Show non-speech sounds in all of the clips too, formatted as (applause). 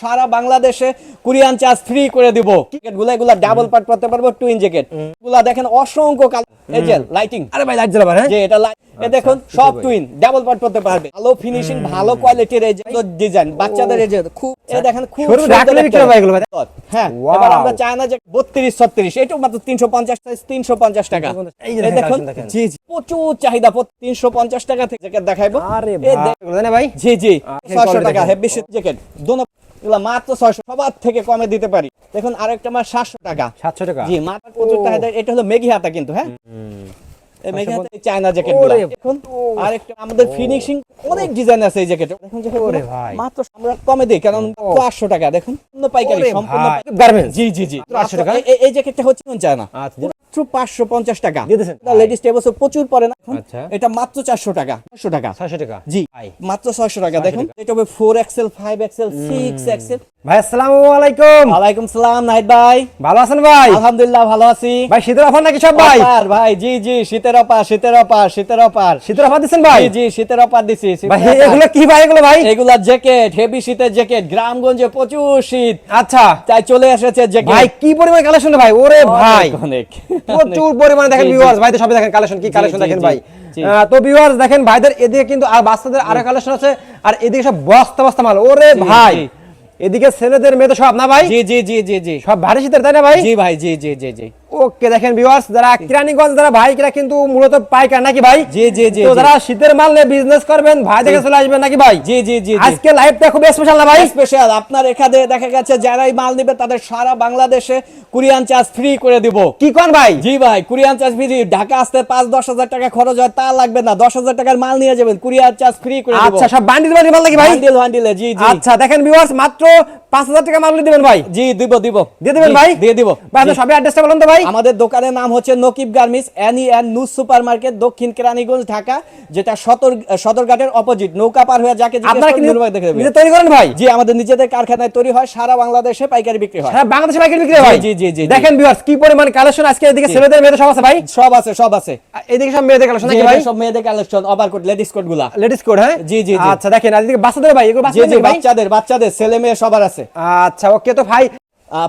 সারা বাংলাদেশে Kurian charge free করে দিব। গুলা এগুলা ডাবল পার্ট করতে পারব টুইন জ্যাকেটগুলা দেখেন অসংখ্য কালার এই যে লাইটিং আরে ভাই লাইট জ্বালাবার হ্যাঁ? এটা লাইট এ দেখুন সব টুইন ডাবল পার্ট করতে পারবে। ভালো ফিনিশিং ভালো কোয়ালিটির এই যে ডিজাইন বাচ্চাদের এই যে খুব এ দেখেন খুব সুন্দর রাখলে একটা বিক্রি হবে এগুলো হ্যাঁ এবার আমরা চাই না যে বত্রিশ ছত্রিশ এটাও মাত্র তিনশো পঞ্চাশ তিনশো পঞ্চাশ টাকা। এই যে দেখুন জি জি। প্রচুর চাহিদা তিনশো পঞ্চাশ টাকা থেকে জ্যাকেট দেখাইবো। আরে ভাই? জি জি। সেই ছয়শো quality টাকা দেখেন। হেভি জ্যাকেট দোনো এগুলা মাত্র ছয়শো সবার থেকে কমে দিতে পারি। দেখুন আরেকটা আমার সাতশো টাকা। 700 টাকা? জি মাত্র প্রচুর। চাহিদা এটা হলো মেঘি হাতা কিন্তু হ্যাঁ? চায়না জ্যাকেট আরেকটা আমাদের ফিনিশিং অনেক ডিজাইন আছে এই জ্যাকেটে দেখুন জ্যাকেট ওরে ভাই। মাত্র আমরা কমে দিই কারণ আটশো টাকা। দেখুন পাইকারি সম্পূর্ণ গার্মেন্টস জি জি জি। 800 টাকা? এই- জ্যাকেটটা হচ্ছে চায়না। আচ্ছা মাত্র পাঁচশো পঞ্চাশ টাকা। লেডিস এবছর প্রচুর পরে না। আচ্ছা। এটা মাত্র চারশো টাকা। চারশো টাকা। 600 টাকা। জি। মাত্র ছয়শো টাকা। দেখুন এটা হবে four X L five X L six X L ভাই আসসালামু আলাইকুম। ওয়ালাইকুম সালাম নাহিদ ভাই। ভালো আছেন ভাই? আলহামদুলিল্লাহ ভালো আছি। ভাই শীতের অফার নাকি সব ভাই? অপার ভাই জি জি শীতের অপার শীতের অপার শীতের অপার শীতের অফার ভাই? জি জি শীতের অপার দিছি ভাই এগুলো কি ভাই এগুলো ভাই? এগুলা জ্যাকেট হেভি শীতের জ্যাকেট গ্রামগঞ্জে প্রচুর শীত। আচ্ছা। তাই চলে এসেছে জ্যাকেট। ভাই কি পরিমাণ কালেকশন ভাই? ওরে ভাই। অনেক, প্রচুর পরিমাণে দেখেন। ভিউয়ার্স ভাই তো সবাই দেখেন কালেকশন কি কালেকশন দেখেন ভাই। তো ভিউয়ার্স দেখেন ভাইদের এদিকে কিন্তু আর বাচ্চাদের আরও কালেকশন আছে আর এদিকে সব বস্তা বস্তা মাল। ওরে ভাই। এদিকে ছেলেদের মেয়ে তো সব না ভাই? জি জি জি জি জি। সব ভারী শীতের তাই না ভাই? জি ভাই জি জি জি জি। ওকে দেখেন ভিউয়ার্স যারা কিরানীগঞ্জ যারা ভাই কিরা কিন্তু মূলত পাইকার নাকি ভাই? জি, জি, জি, তো যারা শীতের মাল নিয়ে বিজনেস করবেন ভাই দেখে চলে আসবেন নাকি ভাই? জি জি জি আজকে লাইভটা খুব স্পেশাল না ভাই? স্পেশাল আপনার এখানে দেখা গেছে যারাই মাল নেবে তাদের সারা বাংলাদেশে কুরিয়ান চার্জ ফ্রি করে দিব। কি কোন ভাই? জি ভাই কুরিয়ান চার্জ ফ্রি ঢাকা আসতে পাঁচ দশ হাজার টাকা খরচ হয় তা লাগবে না। দশ হাজার টাকার মাল নিয়ে যাবেন কুরিয়ান চার্জ ফ্রি করে দিব। আচ্ছা সব বান্ডিল বান্ডিল মাল নাকি ভাই? বান্ডিল বান্ডিলে জি জি। আচ্ছা দেখেন ভিউয়ার্স মাত্র পাঁচ হাজার টাকা মাল দিবেন ভাই? জি দিব দিব। দিয়ে দিবেন ভাই? দিয়ে দিব। ভাই। সবাই অ্যাড্রেসটা বলুন তো ভাই। আমাদের দোকানের নাম হচ্ছে নকিব গার্মিস এনি অ্যান্ড নিউজ সুপার মার্কেট দক্ষিণ কেরানীগঞ্জ ঢাকা যেটা সদর সদরঘাটের অপোজিট নৌকা পার হয়ে যাকে। নিজে তৈরি করেন ভাই। জি আমাদের নিজেদের কারখানায় তৈরি হয় সারা বাংলাদেশে পাইকারি বিক্রি হয়। হ্যাঁ বাংলাদেশে পাইকারি বিক্রি হয় জি, জি, জি। দেখেন ভিউয়ার্স কি পরিমাণ কালেকশন আজকে এদিকে ছেলেদের মেয়েদের সব আছে ভাই? সব আছে সব আছে। এদিকে সব মেয়েদের কালেকশন নাকি ভাই সব মেয়েদের কালেকশন ওভারকোট লেডিস কোটগুলা। লেডিস কোড হ্যাঁ? জি, জি। আচ্ছা দেখেন এদিকে বাচ্চাদের ভাই এগুলো বাচ্চাদের ভাই? বাচ্চাদের বাচ্চাদের ছেলে মেয়ে সবার আছে। আচ্ছা ওকে তো ভাই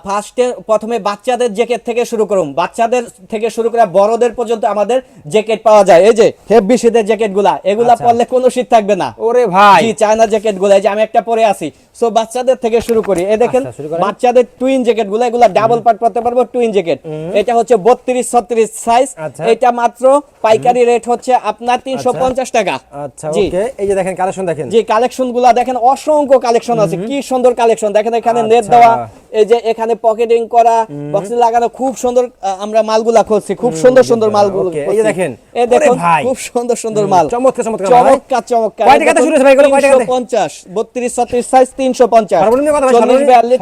ফার্স্টে প্রথমে বাচ্চাদের জ্যাকেট থেকে শুরু করুন। বাচ্চাদের থেকে শুরু করে বড়দের পর্যন্ত আমাদের জ্যাকেট পাওয়া যায়। এই যে হেভি শীতের জ্যাকেটগুলা এগুলা আচ্ছা। পরলে কোনো শীত থাকবে না। ওরে ভাই। চায়না জ্যাকেটগুলা এই যে আমি একটা পরে আছি। সো বাচ্চাদের থেকে শুরু করি। এই দেখেন আচ্ছা। বাচ্চাদের টুইন জ্যাকেটগুলা এগুলা ডাবল পার্ট করতে পারব টুইন জ্যাকেট এটা হচ্ছে বত্রিশ ছত্রিশ সাইজ আচ্ছা। এটা মাত্র পাইকারি রেট হচ্ছে আপনার তিনশো পঞ্চাশ টাকা। আচ্ছা জি। ওকে। এই যে দেখেন কালেকশন দেখেন। যে কালেকশনগুলা দেখেন অসংখ্য কালেকশন আছে। কি সুন্দর কালেকশন দেখেন এখানে নেট। দেওয়া এই যে এখানে পকেটিং করা বক্সে লাগানো খুব সুন্দর আমরা মালগুলা খুলছি খুব সুন্দর সুন্দর মালগুলো এই যে দেখেন। এই দেখুন খুব সুন্দর সুন্দর মাল চমৎকার, চমৎকার। চমৎকার চমৎকার কয় টাকা শুরু হয়েছে ভাই? কয় টাকা থেকে? পঞ্চাশ বত্রিশ ছত্রিশ সাইজ তিনশো পঞ্চাশ সর্বনিম্ন কত ভাই চল্লিশ বিয়াল্লিশ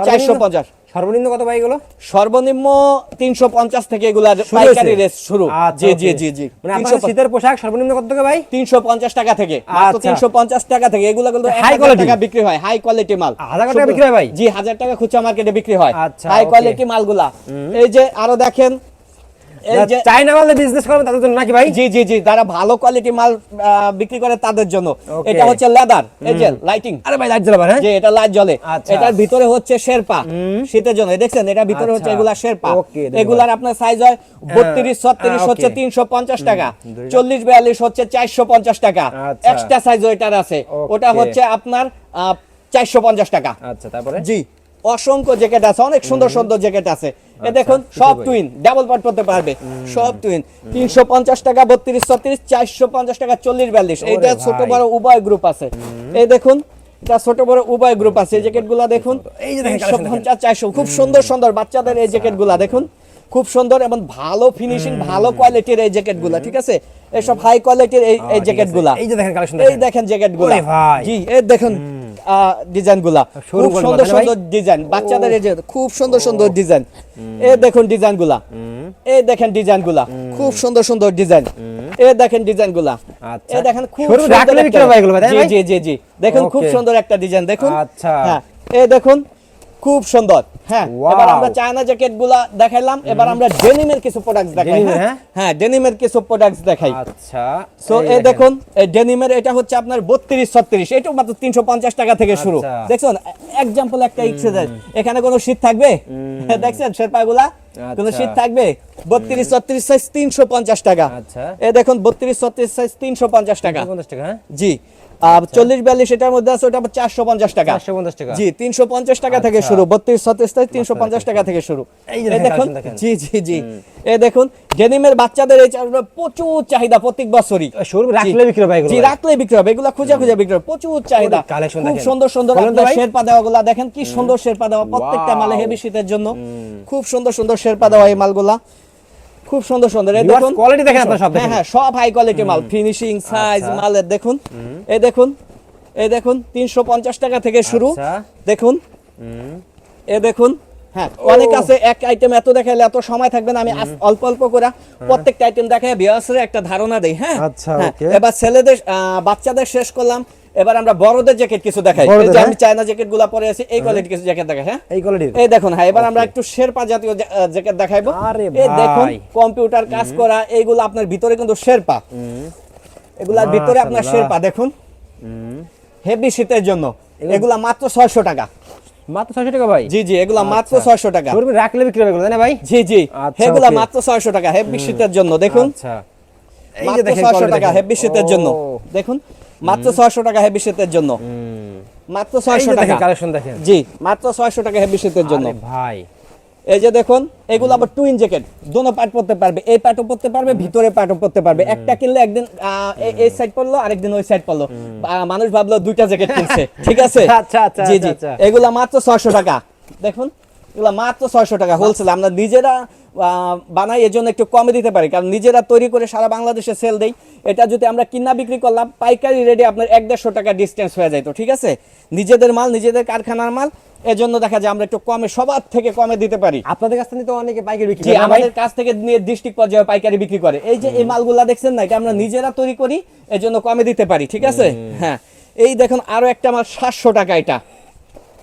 সর্বনিম্ন- কত ভাই এগুলো? সর্বনিম্ন তিনশো পঞ্চাশ থেকে এগুলা পাইকারি? রেট শুরু। আচ্ছা, জি জি জি জি। মানে শীতের পোশাক সর্বনিম্ন কত টাকা ভাই তিনশো পঞ্চাশ টাকা থেকে। মাত্র আচ্ছা। তিনশো পঞ্চাশ টাকা থেকে। এগুলো কিন্তু হাই কোয়ালিটি টাকা বিক্রি হয়। হাই কোয়ালিটি মাল। হাজার টাকা বিক্রি হয় ভাই? জি হাজার টাকা খুচরা মার্কেটে বিক্রি হয়। আচ্ছা, হাই. কোয়ালিটি মালগুলা। এই যে আরও দেখেন চাইনা মালে বিজনেস করবেন তাদের জন্য নাকি ভাই? জি জি জি যারা ভালো কোয়ালিটি মাল বিক্রি করে তাদের জন্য। এটা হচ্ছে লেদার এই যে লাইটিং আরে ভাই লাইট জ্বালাবার হ্যাঁ? যে এটা লাইট জ্বলে। আচ্ছা। এটার ভিতরে হচ্ছে শেরপা শীতের জন্য। দেখছেন এটা ভিতরে হচ্ছে আচ্ছা। এগুলা শেরপা। এগুলার আপনার সাইজ হয় বত্রিশ ছত্রিশ হ্যাঁ, হচ্ছে okay. তিনশো পঞ্চাশ টাকা। চল্লিশ বিয়াল্লিশ হচ্ছে চারশো পঞ্চাশ টাকা। এক্সট্রা সাইজ ওইটার আছে। ওটা হচ্ছে আপনার চারশো পঞ্চাশ টাকা। আচ্ছা তারপরে? জি। অসংখ্য জ্যাকেট আছে অনেক সুন্দর সুন্দর জ্যাকেট আছে। এ দেখুন সব টুইন ডাবল পার্ট করতে পারবে সব টুইন তিনশো পঞ্চাশ টাকা বত্রিশ ছত্রিশ চারশো পঞ্চাশ টাকা চল্লিশ বিয়াল্লিশ। এইটা ছোট বড় উভয় গ্রুপ আছে। এই দেখুন এটা ছোট বড় উভয় গ্রুপ আছে। এই জ্যাকেটগুলা দেখুন এই যে পঞ্চাশ চারশো খুব সুন্দর সুন্দর বাচ্চাদের এই জ্যাকেটগুলা দেখুন। খুব সুন্দর এবং ভালো ফিনিশিং ভালো কোয়ালিটির এই জ্যাকেটগুলা ঠিক আছে? এসব হাই কোয়ালিটির এই জ্যাকেটগুলা এই যে দেখেন কালেকশন এই দেখেন। জ্যাকেটগুলা ভাই। জি এই দেখুন ডিজাইনগুলা খুব সুন্দর? সুন্দর ডিজাইন বাচ্চাদের এই যে খুব সুন্দর সুন্দর ডিজাইন এই দেখুন ডিজাইনগুলা এই দেখেন ডিজাইনগুলা খুব সুন্দর সুন্দর ডিজাইন এই দেখেন ডিজাইনগুলা আচ্ছা। এই দেখেন খুব সুন্দর? জি জি জি দেখুন খুব সুন্দর একটা ডিজাইন দেখুন। আচ্ছা। হ্যাঁ। এই দেখুন খুব সুন্দর। হ্যাঁ এবার আমরা চায়না জ্যাকেটগুলা দেখাইলাম এবার আমরা ডেনিমের কিছু প্রোডাক্ট দেখাই হ্যাঁ? হ্যাঁ? হ্যাঁ ডেনিমের কিছু প্রোডাক্ট দেখাই। আচ্ছা সো এই দেখুন। এই ডেনিমের এটা হচ্ছে আপনার বত্রিশ ছত্রিশ। এটাও মাত্র তিনশো পঞ্চাশ টাকা থেকে শুরু। আচ্ছা। দেখছেন? এক্সাম্পল একটা এখানে কোনো শীত থাকবে? (laughs) দেখছেন শেরপা গুলা কোনো আচ্ছা। শীত থাকবে? বত্রিশ ছত্রিশ সাইজ তিনশো পঞ্চাশ টাকা। আচ্ছা। এই দেখুন বত্রিশ ছত্রিশ সাইজ তিনশো পঞ্চাশ টাকা। পঞ্চাশ টাকা হ্যাঁ? জি। চল্লিশ বিয়াল্লিশ এটার মধ্যে আছে ওটা চারশো পঞ্চাশ টাকা। চারশো পঞ্চাশ টাকা। জি তিনশো পঞ্চাশ টাকা থেকে আচ্ছা। শুরু বত্রিশ ছত্রিশ তিনশো পঞ্চাশ টাকা থেকে শুরু। এই দেখেন, জি জি জি। এই দেখুন ডেনিমের বাচ্চাদের এই চাদরগুলো প্রচুর চাহিদা প্রত্যেক বছরই। শোরুমে রাখলে বিক্রি হবে জি রাখলে বিক্রি হবে এগুলা খুঁজে খুঁজে বিক্রি হবে। প্রচুর চাহিদা। খুব সুন্দর সুন্দর আপনার শেরপা দেওয়া গুলা দেখেন কি সুন্দর শেরপা দেওয়া প্রত্যেকটা মালে. হেভি শীতের জন্য। খুব সুন্দর সুন্দর শেরপা দেওয়া এই মালগুলা। খুব সুন্দর সুন্দর। এই দেখুন কোয়ালিটি দেখেন আপনারা সব হ্যাঁ দেখেন। হ্যাঁ সব হাই কোয়ালিটি মাল ফিনিশিং সাইজ আচ্ছা। মালের দেখুন। এই দেখুন এই দেখুন তিনশো পঞ্চাশ টাকা থেকে শুরু। আচ্ছা। দেখুন। এ দেখুন হ্যাঁ অনেক আছে এক আইটেম এত দেখাইলে এত সময় থাকবে না আমি অল্প অল্প করে প্রত্যেকটা আইটেম বিয়াসের একটা ধারণা দেই হ্যাঁ? আচ্ছা, হ্যাঁ. এবার ছেলেদের বাচ্চাদের শেষ করলাম এবার আমরা বড়দের জ্যাকেট কিছু দেখাই। এই যে হ্যাঁ? আমি চায়না জ্যাকেটগুলা পরে আছি এই কোয়ালিটি কিছু জ্যাকেট দেখাই হ্যাঁ? এই কোয়ালিটির এই দেখুন হ্যাঁ এবার আমরা একটু শেরপা জাতীয় জ্যাকেট দেখাইবো। আরে এই দেখুন কম্পিউটার কাজ করা এইগুলো আপনার ভিতরে কিন্তু শেরপা। এগুলার ভিতরে আপনার। শেরপা দেখুন। হেভি শীতের জন্য। এগুলা মাত্র ছয়শো টাকা। মাত্র ছয়শো টাকা ভাই? জি জি এগুলা মাত্র আচ্ছা। ছয়শো টাকা। শোরুমে রাখলে বিক্রি হবে না ভাই? জি জি আচ্ছা, এগুলা মাত্র ছয়শো টাকা হেভি শীতের জন্য দেখুন। আচ্ছা। এই যে মাত্র দেখেন ছয়শো quality টাকা দেখেন। হেভি শীতের জন্য। দেখুন মাত্র ছয়শো টাকা হেভি শীতের জন্য। মাত্র এই ছয়শো যে টাকা। দেখেন কালেকশন দেখেন। জি মাত্র ছয়শো টাকা হেভি শীতের জন্য। ভাই। এই যে দেখুন এগুলো আবার টুইন জ্যাকেট দোনো পার্ট পড়তে পারবে এই পার্টও পড়তে পারবে ভিতরে পার্টও পড়তে পারবে। একটা কিনলে একদিন আহ, এই- সাইড পড়ল আরেকদিন ওই সাইড পড়ল। মানুষ ভাবলো দুইটা জ্যাকেট কিনছে। ঠিক আছে? (laughs) আচ্ছা, আচ্ছা, জি আচ্ছা, জি এগুলো এগুলা মাত্র ছয়শো টাকা। দেখুন এগুলা মাত্র ছয়শো টাকা। হোলসেল আমরা নিজেরা বানাই এজন্য একটু কমে দিতে পারি। কারণ নিজেরা তৈরি করে সারা বাংলাদেশে সেল দেই। এটা যদি আমরা কিনা বিক্রি করলাম পাইকারি রেটে আপনার এক দেড়শো টাকা ডিস্টেন্স হয়ে যায় তো ঠিক আছে? নিজেদের মাল নিজেদের কারখানার মাল এজন্য দেখা যায় আমরা একটু কমে সবার থেকে কমে দিতে পারি। আপনাদের কাছ থেকে তো অনেকে পাইকারি বিক্রি করে। আমাদের কাছ থেকে নিয়ে ডিস্ট্রিক্ট পর্যায়ে পাইকারি বিক্রি করে। এই যে এই মালগুলা দেখছেন না এটা আমরা নিজেরা তৈরি করি এই জন্য কমে দিতে পারি ঠিক আছে? হ্যাঁ। এই দেখুন আরও একটা মাল সাতশো টাকা এটা।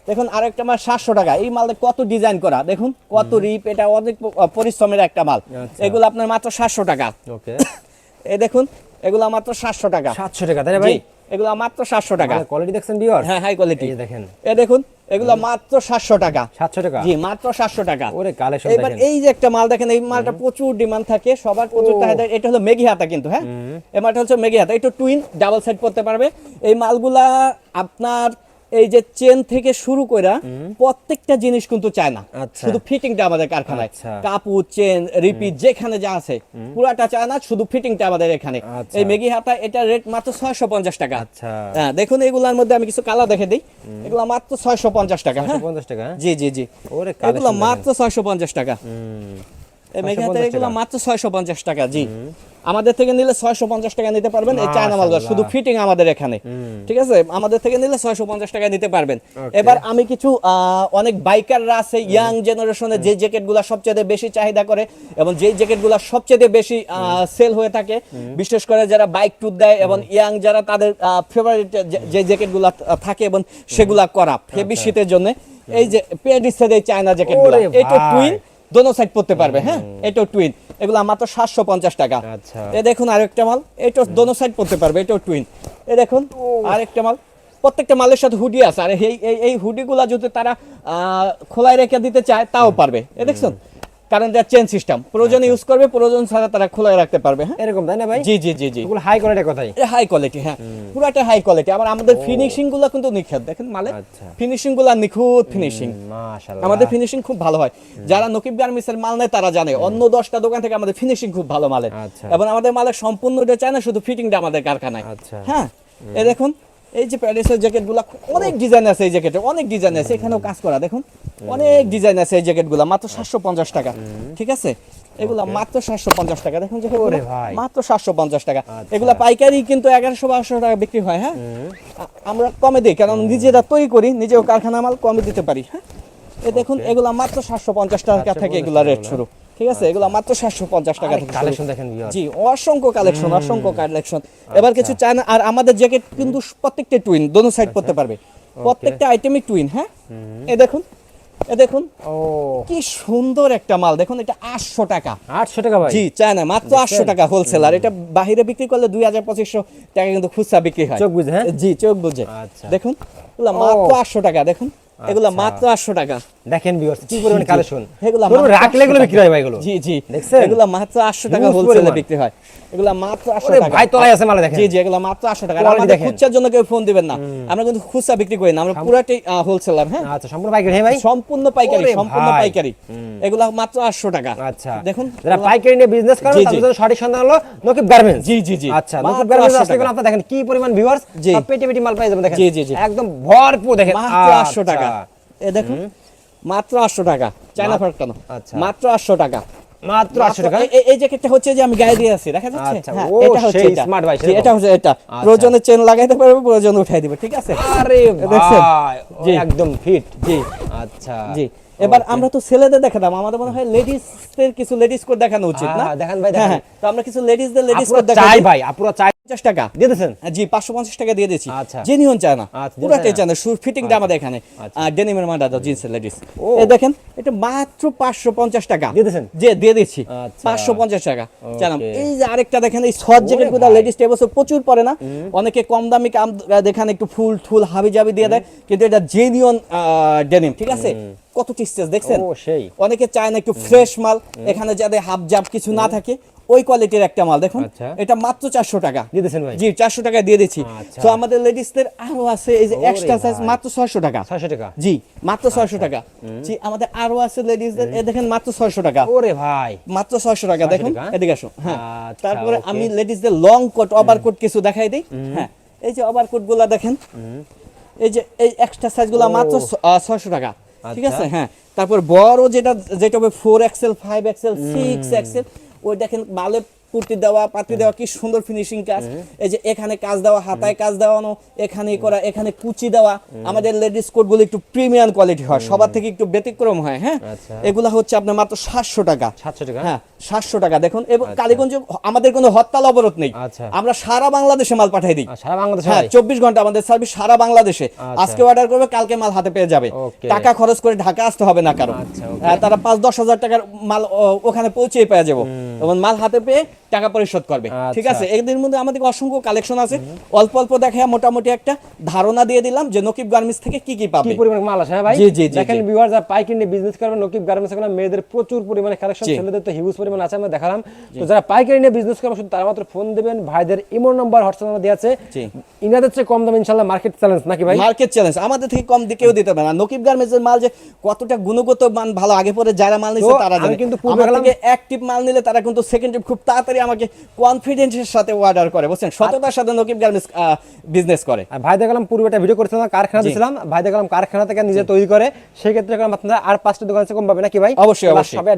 দেখুন আরও একটা মাল সাতশো টাকা। এই মাল কত ডিজাইন করা? দেখুন কত রিপ এটা অনেক পরিশ্রমের একটা মাল। আচ্ছা। এগুলো আপনার মাত্র সাতশো টাকা। ওকে। (coughs) এই দেখুন এগুলো মাত্র সাতশো টাকা। সাতশো টাকা তাই ভাই? এগুলো মাত্র সাতশো টাকা। কোয়ালিটি দেখছেন বিয়ার হ্যাঁ হাই কোয়ালিটি দেখেন। এ দেখুন এগুলো মাত্র সাতশো টাকা। সাতশো টাকা? জি মাত্র সাতশো টাকা। ওরে কালেকশন এবার এই যে একটা মাল দেখেন এই মালটা প্রচুর ডিমান্ড থাকে সবার প্রচুর চাহিদা। এটা হলো মেগি হাতা কিন্তু হ্যাঁ? এই মালটা হচ্ছে মেগি হাতা। একটু টুইন ডাবল সাইড করতে পারবে। এই মালগুলা আপনার এই যে চেন থেকে শুরু করে প্রত্যেকটা জিনিস কিন্তু চায় না। আচ্ছা। শুধু ফিটিংটা আমাদের কারখানায়। আচ্ছা। কাপড় চেন রিপিট যেখানে যা আছে। পুরাটা চায় না শুধু ফিটিংটা আমাদের এখানে। আচ্ছা। এই মেগি হাতা এটা রেট মাত্র ছয়শো পঞ্চাশ টাকা। হ্যাঁ দেখুন এগুলার মধ্যে আমি কিছু কালার দেখে দিই। এগুলো মাত্র ছয়শো পঞ্চাশ টাকা হ্যাঁ। পঞ্চাশ টাকা হ্যাঁ? জি জি জি। ওরে এগুলো মাত্র ছয়শো পঞ্চাশ টাকা। হুম। এই 650 মেঘাতে এগুলো মাত্র ছয়শো পঞ্চাশ টাকা জি। আমাদের থেকে নিলে ছয়শো পঞ্চাশ টাকা নিতে পারবেন এই চায়না শুধু ফিটিং আমাদের এখানে। ঠিক আছে? আমাদের থেকে নিলে ছয়শো পঞ্চাশ টাকা নিতে পারবেন। এবার আমি কিছু অনেক বাইকাররা আছে ইয়াং জেনারেশনের যে জ্যাকেটগুলো সবচেয়ে বেশি চাহিদা করে এবং যে জ্যাকেটগুলো সবচেয়ে বেশি সেল হয়ে থাকে বিশেষ করে যারা বাইক ট্যুর দেয় এবং ইয়াং যারা তাদের ফেভারিট যে জ্যাকেটগুলো থাকে এবং সেগুলা করা হেভি শীতের জন্য। এই যে পেডিসের এই চায়না জ্যাকেটগুলো এটা টুইন দোনো সাইড পড়তে পারবে হ্যাঁ? এটাও টুইন এগুলো মাত্র সাতশো পঞ্চাশ টাকা। আচ্ছা। এ দেখুন আরেকটা মাল এটা দোনো সাইড পড়তে পারবে এটাও টুইন এ দেখুন আরেকটা মাল। প্রত্যেকটা মালের সাথে হুডি আছে। আর এই এই হুডিগুলা যদি তারা আহ, খোলায় রেখে দিতে চায় তাও পারবে। এ দেখছেন? কারণ এটা চেন সিস্টেম প্রয়োজন ইউজ করবে প্রয়োজন ছাড়া তারা খোলায় রাখতে পারবে হ্যাঁ? এরকম তাই না ভাই? জি জি জি জি। এগুলো হাই কোয়ালিটির কথাই হাই কোয়ালিটি হ্যাঁ। পুরাটা হাই কোয়ালিটি আবার আমাদের ফিনিশিংগুলো কিন্তু নিখুঁত। দেখেন মালে আচ্ছা। ফিনিশিংগুলো নিখুঁত ফিনিশিং মাশাআল্লাহ। আমাদের ফিনিশিং খুব ভালো হয়। যারা নকিব গার্মেন্টস এর মাল নেয় তারা জানে। অন্য দশটা দোকান থেকে আমাদের ফিনিশিং খুব ভালো মালের আচ্ছা। এবং আমাদের মালের সম্পূর্ণ এটা চায় না শুধু ফিটিংটা আমাদের কারখানায়। আচ্ছা। হ্যাঁ? এই দেখুন এই যে প্যারিসের জ্যাকেটগুলা অনেক ডিজাইন আছে এই জ্যাকেটে অনেক ডিজাইন আছে। এখানেও কাজ করা দেখুন। অনেক ডিজাইন আছে এই জ্যাকেটগুলা মাত্র সাতশো পঞ্চাশ টাকা ঠিক আছে? এগুলা মাত্র সাতশো পঞ্চাশ টাকা দেখুন ভাই। মাত্র সাতশো পঞ্চাশ টাকা। আচ্ছা। এগুলা পাইকারি কিন্তু এগারোশো বারোশো টাকা বিক্রি হয় হ্যাঁ? আমরা কমে দিই কারণ নিজেরা তৈরি করি নিজেও কারখানা মাল কমে দিতে পারি হ্যাঁ? এই দেখুন এগুলা মাত্র সাতশো পঞ্চাশ টাকা থেকে 750 এগুলা। রেট শুরু। ঠিক আছে? এগুলা মাত্র সাতশো পঞ্চাশ টাকা কালেকশন দেখেন জি অসংখ্য কালেকশন অসংখ্য কালেকশন এবার কিছু চায় না আর আমাদের জ্যাকেট কিন্তু প্রত্যেকটা টুইন দোনো সাইড করতে পারবে। প্রত্যেকটা আইটেমই টুইন হ্যাঁ? এই দেখুন এ দেখুন। ও। কি সুন্দর একটা মাল। দেখুন এটা আটশো টাকা। আটশো টাকা ভাই। জি চায়না মাত্র আটশো টাকা হোলসেল আর এটা বাহিরে বিক্রি করলে দুই হাজার পঁচিশশো টাকা কিন্তু খুচরা বিক্রি হয়। চোখ বুঝে, হ্যাঁ? জি চোখ বুঝে। আচ্ছা। দেখুন এগুলা মাত্র ও। আটশো টাকা দেখুন। এগুলা আচ্ছা। মাত্র আটশো টাকা। দেখেন ভিউয়ার্স কি পরিমাণ কালেকশন এগুলা রাখলে এগুলো বিক্রি হয় ভাই এগুলো। জি জি। দেখছেন? এগুলা মাত্র আটশো টাকা হোলসেলে বিক্রি হয়। এগুলা মাত্র আটশো ওরে টাকা। ভাই তলায় আছে মালে দেখেন। জি জি এগুলা মাত্র আটশো টাকা। আর আমাদের খুচরার জন্য কেউ ফোন দিবেন না। আমরা কিন্তু খুচরা বিক্রি করি না। আমরা পুরাটাই হোলসেলার হ্যাঁ? আচ্ছা সম্পূর্ণ পাইকারি হ্যাঁ ভাই? সম্পূর্ণ পাইকারি সম্পূর্ণ পাইকারি। এগুলা মাত্র আটশো টাকা। আচ্ছা। দেখুন যারা পাইকারি নিয়ে বিজনেস করেন। তাদের জন্য সঠিক সন্ধান হলো নকিব গার্মেন্টস জি, জি, জি। আচ্ছা নকিব গার্মেন্টস আসলে। আপনারা দেখেন কি পরিমাণ ভিউয়ার্স পেটি পেটি মাল পাই যাবেন দেখেন। জি, জি, জি। একদম ভরপুর দেখেন। মাত্র আটশো আচ্ছা। টাকা। এ দেখুন। মাত্র আটশো টাকা। চায়না ফারটা না আচ্ছা। মাত্র আটশো টাকা। মাত্র আটশো টাকা? এই- জ্যাকেটটা হচ্ছে যে আমি গায়ে দিয়ে আছি দেখা যাচ্ছে? আচ্ছা, হ্যাঁ, এটা হচ্ছে সেই এটা। smart ভাই, এটা হচ্ছে এটা। প্রয়োজনে চেন লাগাইতে পারবে প্রয়োজনে উঠাই দিবে ঠিক আছে? আরে? ভাই। একদম ফিট জি। আচ্ছা। জি। এবার আমরা তো ছেলেদের দেখাতাম আমাদের মনে হয় লেডিসদের কিছু লেডিস কোড দেখানো উচিত না? হ্যাঁ, দেখান ভাই, হ্যাঁ, দেখান। হ্যাঁ, তো আমরা কিছু লেডিস আপুরা কোড দেখাই। ভাই আপুরা চাই পঞ্চাশ টাকা দিয়ে দিয়েছেন? হ্যাঁ, জি পাঁচশো পঞ্চাশ টাকা দিয়ে দিয়েছি। আচ্ছা। জেনিয়ন চায় না। আচ্ছা, পুরাটাই চায় না। শুর ফিটিংটা আমাদের এখানে। আচ্ছা। আর ডেনিমের মাডা দাও জিন্সের লেডিস। এ দেখেন এটা মাত্র পাঁচশো পঞ্চাশ টাকা। দিয়ে দিয়েছেন? যে দিয়ে দিচ্ছি। আচ্ছা। পাঁচশো পঞ্চাশ টাকা। জানাম এই যে আরেকটা দেখেন এই জ্যাকেটগুলো লেডিস প্রচুর পরে না? অনেকে কম দামি কাম দেখান একটু ফুল ঠুল হাবি জাবি দিয়ে। দেয় কিন্তু এটা জেনিয়ন ডেনিম ঠিক আছে? কত টিস্টেস দেখছেন? অনেকে চায় না একটু ফ্রেশ মাল। এখানে যাদের হাফ জাব কিছু না থাকে ওই কোয়ালিটির একটা মাল। দেখুন আচ্ছা। এটা মাত্র চারশো টাকা। দিয়েছেন ভাই? জি চারশো টাকা দিয়ে দিচ্ছি। আচ্ছা। তো আমাদের লেডিসদের আরও আছে এই যে এক্সট্রা সাইজ মাত্র ছয়শো টাকা। ছয়শো টাকা? জি মাত্র ছয়শো টাকা। জি আমাদের আরও আছে লেডিসদের এ দেখেন মাত্র ছয়শো টাকা। ওরে ভাই। মাত্র ছয়শো টাকা দেখুন এদিকে আসো হ্যাঁ। আচ্ছা, তারপরে. আমি লেডিসদের লং কোট ওভার কোট কিছু দেখাই দিই হ্যাঁ। এই যে ওভার কোটগুলা দেখেন এই যে এই এক্সট্রা সাইজগুলা মাত্র ছয়শো টাকা ঠিক আচ্ছা। আছে? হ্যাঁ। তারপর বড় যেটা যেটা হবে four X L five X L six X L ওই দেখেন মালে পুটি দেওয়া পাতি দেওয়া কি সুন্দর ফিনিশিং কাজ। এই যে এখানে কাজ দেওয়া হাতায় কাজ দেওয়ানো এখানে করা এখানে কুচি দেওয়া। আমাদের লেডিস কোটগুলো একটু প্রিমিয়াম কোয়ালিটি হয় সবার থেকে একটু ব্যতিক্রম হয় হ্যাঁ? আচ্ছা। এগুলা হচ্ছে আপনার মাত্র সাতশো টাকা। সাতশো টাকা? হ্যাঁ সাতশো টাকা। দেখুন এবং কালীগঞ্জে আমাদের কোনো হরতাল অবরোধ নেই। আচ্ছা। আমরা সারা বাংলাদেশে মাল পাঠাই দিই। সারা বাংলাদেশে হ্যাঁ চব্বিশ ঘণ্টা আমাদের সার্ভিস সারা বাংলাদেশে। আচ্ছা। আজকে অর্ডার করবে কালকে মাল হাতে পেয়ে যাবে। টাকা খরচ করে ঢাকা আসতে হবে না কারও। আচ্ছা, okay. হ্যাঁ, তারা পাঁচ দশ হাজার টাকার মাল ওখানে পৌঁছে পেয়ে যাব। এবং মাল হাতে পেয়ে টাকা পরিশোধ করবে। ঠিক আচ্ছা। আছে? এদের মধ্যে আমাদের অসংখ্য কালেকশন আছে। অল্প অল্প দেখে মোটামুটি একটা ধারণা দিয়ে দিলাম যে নকিব গার্মেন্টস থেকে কি কি পাবে। কি পরিমাণ মাল আছে হ্যাঁ ভাই? জি, জি, দেখেন ভিউয়ার যারা পাইকারি নিয়ে বিজনেস করবেন নকিব গার্মেন্টস এখানে মেয়েদের প্রচুর পরিমাণে কালেকশন ছেলেদের তো হিউজ পরিমাণ আছে আমরা দেখালাম। তো যারা পাইকারি নিয়ে বিজনেস করবেন শুধু তারা মাত্র ফোন দেবেন ভাইদের ইমোর নাম্বার হোয়াটসঅ্যাপ নাম্বার দেওয়া আছে। ইনাদের চেয়ে কম দাম ইনশাআল্লাহ মার্কেট চ্যালেঞ্জ নাকি ভাই? মার্কেট চ্যালেঞ্জ আমাদের থেকে কম দিয়ে কেউ দিতে পারে না নকিব গার্মেন্টসের মাল যে কতটা গুণগত মান ভালো আগে পরে যারা মাল নিছে তারা জানে। কিন্তু পূর্বে এক টিপ মাল নিলে তারা কিন্তু সেকেন্ড টিপ খুব তাড়াতাড়ি আমাকে কনফিডেন্সের সাথে অর্ডার করে বুঝছেন? সততার সাথে নকিব গার্মেন্টস বিজনেস করে। ভাই দেখালাম পূর্বে একটা ভিডিও করেছিলাম কারখানা। দিয়েছিলাম ভাই দেখালাম কারখানা থেকে নিজে তৈরি করে সেই ক্ষেত্রে আপনারা আর পাঁচটা দোকান আছে কম পাবে নাকি ভাই? অবশ্যই অবশ্যই। সবাই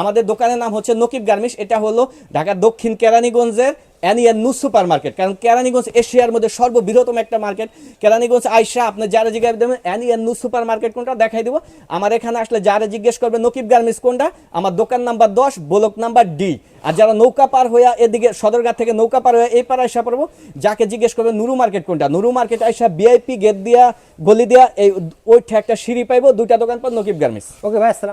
আমাদের দোকানের নাম হচ্ছে নকিব গার্মেন্টস এটা হলো ঢাকার দক্ষিণ কেরানীগঞ্জের অ্যানিয়ান নু সুপার মার্কেট কারণ কেরানীগঞ্জ এশিয়ার মধ্যে সর্ববৃহত্তম একটা মার্কেট। কেরানীগঞ্জ আইসা আপনি যারা জিজ্ঞাসা দেবেন অ্যানিয়ান নু সুপার মার্কেট কোনটা? দেখাই দিব। আমার এখানে আসলে যারা জিজ্ঞেস করবে নকিব গার্মেন্টস কোনটা? আমার দোকান নাম্বার দশ, ব্লক নাম্বার ডি। আর যারা নৌকা পার হইয়া এদিকে সদরঘাট থেকে নৌকা পার হয়ে এই পার আইসা পড়ব, যাকে জিজ্ঞেস করবে নুরু মার্কেট কোনটা? নুরু মার্কেট আইসা বিআইপি গেট দিয়া, গলি দিয়া, এই ওই একটা সিঁড়ি পাইবো, দুইটা দোকান পর নকিব গার্মেন্টস। ওকে ভাই, আসসালাম।